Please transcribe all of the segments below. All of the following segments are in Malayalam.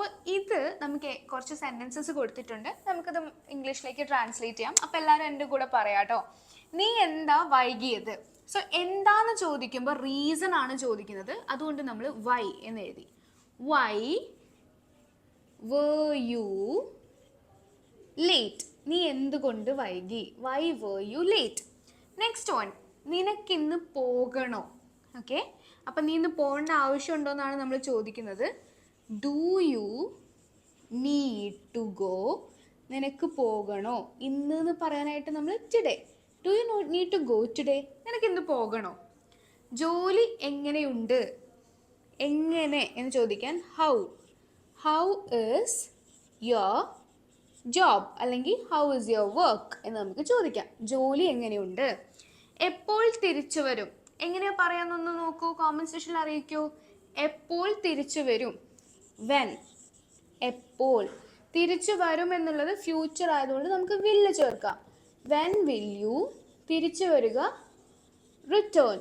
അപ്പോൾ ഇത് നമുക്ക് കുറച്ച് സെന്റൻസസ് കൊടുത്തിട്ടുണ്ട്. നമുക്കത് ഇംഗ്ലീഷിലേക്ക് ട്രാൻസ്ലേറ്റ് ചെയ്യാം. അപ്പോൾ എല്ലാവരും എന്റെ കൂടെ പറയാട്ടോ നീ എന്താ വൈകിയത്? സോ എന്താന്ന് ചോദിക്കുമ്പോൾ റീസൺ ആണ് ചോദിക്കുന്നത്. അതുകൊണ്ട് നമ്മൾ വൈ എന്ന് എഴുതി. വൈ were യു ലേറ്റ് നീ എന്തുകൊണ്ട് വൈകി? Why were you late next one നിനക്കിന്ന് പോകണോ? ഓക്കെ അപ്പം നീ ഇന്ന് പോകേണ്ട ആവശ്യമുണ്ടോ എന്നാണ് നമ്മൾ ചോദിക്കുന്നത്. Do you need to go നിനക്ക് പോകണോ? ഇന്ന് എന്ന് പറയാനായിട്ട് നമ്മൾ today do you need to go today നിനക്ക് ഇന്ന് പോകണോ? ജോലി എങ്ങനെയുണ്ട്? എങ്ങനെ? എന്ന് ചോദിക്കാൻ how how is your job അല്ലെങ്കിൽ ഹൗ ഇസ് യുവർ വർക്ക് എന്ന് നമുക്ക് ചോദിക്കാം. ജോലി എങ്ങനെയുണ്ട്? എപ്പോൾ തിരിച്ചു വരും? എങ്ങനെയാ പറയാന്നൊന്ന് നോക്കൂ. കോമന്റ് സെക്ഷനിൽ അറിയിക്കൂ. എപ്പോൾ തിരിച്ചു വരും? വെൻ എപ്പോൾ തിരിച്ചു വരും എന്നുള്ളത് ഫ്യൂച്ചർ ആയതുകൊണ്ട് നമുക്ക് വില്ല് ചേർക്കാം. വെൻ വിൽ യു തിരിച്ചു വരിക? Return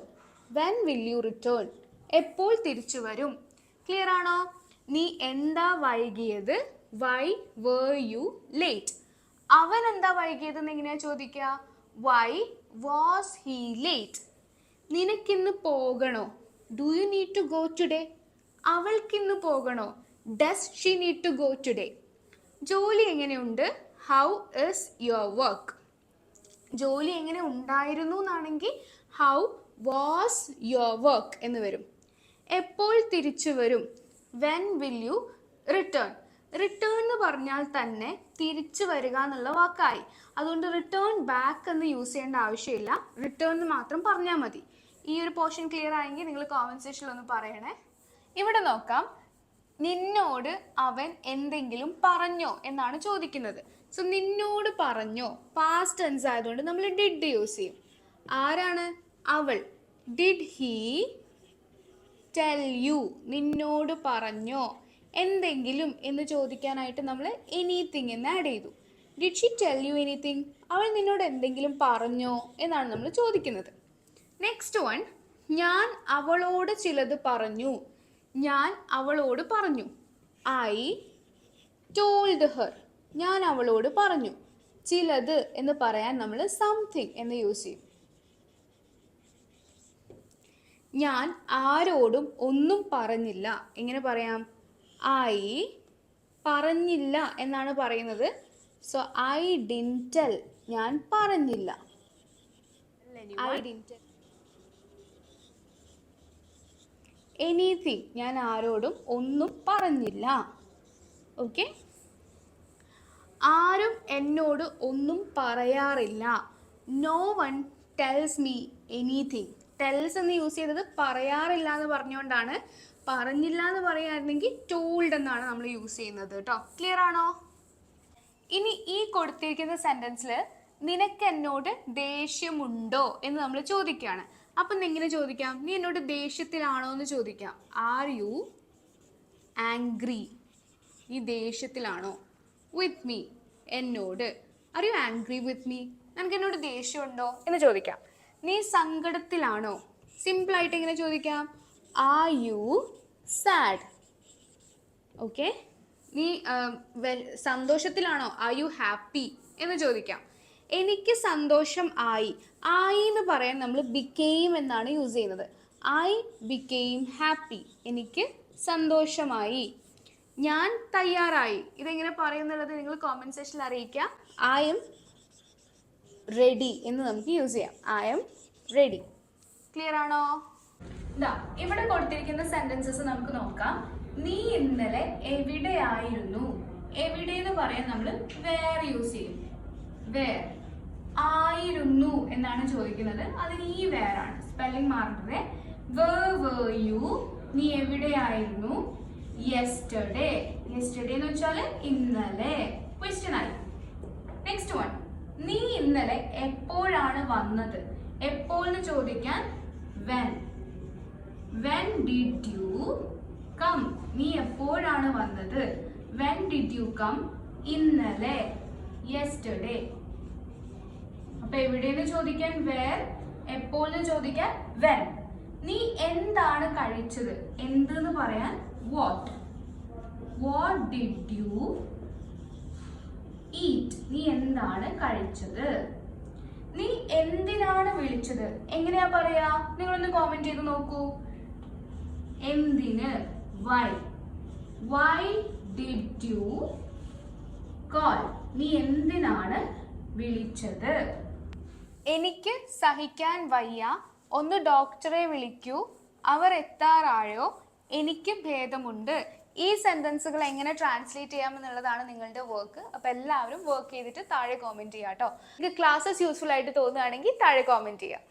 when will you return എപ്പോൾ തിരിച്ചു വരും? ക്ലിയർ ആണോ? നീ എന്താ വൈകിയത്? വൈ were യു ലേറ്റ് അവൻ എന്താ വൈകിയത് എന്ന് എങ്ങനെയാ ചോദിക്കുക? വൈ വാസ് ഹീ ലേറ്റ് നിനക്കിന്ന് പോകണോ? Do you need to go today അവൾക്കിന്ന് പോകണോ? Does she need to go today ജോലി എങ്ങനെയുണ്ട്? ഹൗ ഇസ് യുവർ വർക്ക് ജോലി എങ്ങനെ ഉണ്ടായിരുന്നു എന്നാണെങ്കിൽ ഹൗ വാസ് യുവർ വർക്ക് എന്ന് വരും. എപ്പോൾ തിരിച്ചു വരും? When will you return return എന്ന് പറഞ്ഞാൽ തന്നെ തിരിച്ചു വരിക എന്നുള്ള വാക്കായി. അതുകൊണ്ട് റിട്ടേൺ ബാക്ക് എന്ന് യൂസ് ചെയ്യേണ്ട ആവശ്യമില്ല. റിട്ടേൺ എന്ന് മാത്രം പറഞ്ഞാൽ മതി. ഈ ഒരു പോർഷൻ ക്ലിയർ ആയെങ്കിൽ നിങ്ങൾ കോമൻസേഷനിൽ ഒന്ന് പറയണേ. ഇവിടെ നോക്കാം. നിന്നോട് അവൻ എന്തെങ്കിലും പറഞ്ഞോ എന്നാണ് ചോദിക്കുന്നത്. സോ നിന്നോട് പറഞ്ഞോ? പാസ്റ്റ് ടെൻസ് ആയതുകൊണ്ട് നമ്മൾ ഡിഡ് യൂസ് ചെയ്യും. ആരാണ്? അവൾ. ഡിഡ് ഹീ ടെൽ യു നിന്നോട് പറഞ്ഞോ? എന്തെങ്കിലും എന്ന് ചോദിക്കാനായിട്ട് നമ്മൾ എനിത്തിങ് എന്ന് ആഡ് ചെയ്തു. Did she tell you anything അവൾ നിന്നോട് എന്തെങ്കിലും പറഞ്ഞോ എന്നാണ് നമ്മൾ ചോദിക്കുന്നത്. നെക്സ്റ്റ് വൺ ഞാൻ അവളോട് ചിലത് പറഞ്ഞു. ഞാൻ അവളോട് പറഞ്ഞു. ഐ ടോൾഡ് ഹെർ ഞാൻ അവളോട് പറഞ്ഞു. ചിലത് എന്ന് പറയാൻ നമ്മൾ സംതിങ് എന്ന് യൂസ് ചെയ്യും. ഞാൻ ആരോടും ഒന്നും പറഞ്ഞില്ല. എങ്ങനെ പറയാം? ഐ പറഞ്ഞില്ല എന്നാണ് പറയുന്നത്. സോ ഐ ഡിന്റൽ ഞാൻ പറഞ്ഞില്ല. ഐ ഡിന്റൽ എനിത്തിങ് ഞാൻ ആരോടും ഒന്നും പറഞ്ഞില്ല. ഓക്കെ? ആരും എന്നോട് ഒന്നും പറയാറില്ല. No one tells me anything tells എന്ന് യൂസ് ചെയ്തത് പറയാറില്ല എന്ന് പറഞ്ഞുകൊണ്ടാണ് പറഞ്ഞില്ല എന്ന് പറയുകയായിരുന്നെങ്കിൽ ടോൾഡ് എന്നാണ് നമ്മൾ യൂസ് ചെയ്യുന്നത് കേട്ടോ ക്ലിയർ ആണോ? ഇനി ഈ കൊടുത്തിരിക്കുന്ന സെന്റൻസിൽ നിനക്ക് എന്നോട് ദേഷ്യമുണ്ടോ എന്ന് നമ്മൾ ചോദിക്കുകയാണ്. അപ്പം എങ്ങനെ ചോദിക്കാം? നീ എന്നോട് ദേഷ്യത്തിലാണോ എന്ന് ചോദിക്കാം. ആർ യു ആംഗ്രി നീ ദേഷ്യത്തിലാണോ? വിത്ത് മീ എന്നോട്. Are you angry with me നിനക്ക് എന്നോട് ദേഷ്യമുണ്ടോ? എന്ന് ചോദിക്കാം. നീ സങ്കടത്തിലാണോ? സിമ്പിളായിട്ട് എങ്ങനെ ചോദിക്കാം? ആർ യു സാഡ് ഓക്കെ നീ സന്തോഷത്തിലാണോ? ആർ യു ഹാപ്പി എന്ന് ചോദിക്കാം. എനിക്ക് സന്തോഷം ആയി. ആയി എന്ന് പറയാൻ നമ്മൾ ബിക്കെയിം എന്നാണ് യൂസ് ചെയ്യുന്നത്. ഐ ബിക്കെയിം ഹാപ്പി എനിക്ക് സന്തോഷമായി. ഞാൻ തയ്യാറായി. ഇതെങ്ങനെ പറയുന്നുള്ളത് നിങ്ങൾ കോമന്റ് സെക്ഷനിൽ അറിയിക്കുക ഐ എം റെഡി എന്ന് നമുക്ക് യൂസ് ചെയ്യാം. ഐ എം റെഡി ക്ലിയർ ആണോ? ദാ ഇവിടെ കൊടുത്തിരിക്കുന്ന സെന്റൻസസ് നമുക്ക് നോക്കാം. നീ ഇന്നലെ എവിടെയായിരുന്നു? എവിടെ എന്ന് പറയാൻ നമ്മൾ വേർ യൂസ് ചെയ്യും. വേർ ആയിരുന്നു എന്നാണ് ചോദിക്കുന്നത്. അതിന് ഈ വേറാണ് സ്പെല്ലിംഗ് മാർക്കറെ യു. നീ എവിടെയായിരുന്നു? യെസ്റ്റർഡേ യെസ്റ്റർഡേ എന്ന് വെച്ചാൽ ഇന്നലെ. ക്വസ്റ്റ്യൻ ആയി. നെക്സ്റ്റ് വൺ നീ ഇന്നലെ എപ്പോഴാണ് വന്നത്? എപ്പോൾ എന്ന് ചോദിക്കാൻ? When when did you come നീ എപ്പോഴാണ് വന്നത്? വെൻ ഡിഡ് യു കം ഇന്നലെ. യെസ്റ്റർഡേ അപ്പൊ എവിടെയെന്ന് ചോദിക്കാൻ വേർ എപ്പോൾ ചോദിക്കാൻ വെൻ നീ എന്താണ് കഴിച്ചത്? എന്ത്ന്ന് പറയാൻ what what did you eat നീ എന്താണ് കഴിച്ചത്? നീ എന്തിനാണ് വിളിച്ചത്? എങ്ങനെയാ പറയാ? നിങ്ങളൊന്ന് കോമെന്റ് ചെയ്ത് നോക്കൂ. എന്തിന്? Why why did you call നീ എന്തിനാണ് വിളിച്ചത്? എനിക്ക് സഹിക്കാൻ വയ്യ. ഒന്ന് ഡോക്ടറെ വിളിക്കൂ. അവർ എത്താറായോ? എനിക്ക് ഭേദമുണ്ട്. ഈ സെന്റൻസുകൾ എങ്ങനെ ട്രാൻസ്ലേറ്റ് ചെയ്യാമെന്നുള്ളതാണ് നിങ്ങളുടെ വർക്ക് അപ്പോൾ എല്ലാവരും വർക്ക് ചെയ്തിട്ട് താഴെ കോമെന്റ് ചെയ്യാം കേട്ടോ നിങ്ങൾക്ക് ക്ലാസ്സസ് യൂസ്ഫുൾ ആയിട്ട് തോന്നുകയാണെങ്കിൽ താഴെ കോമെന്റ് ചെയ്യാം.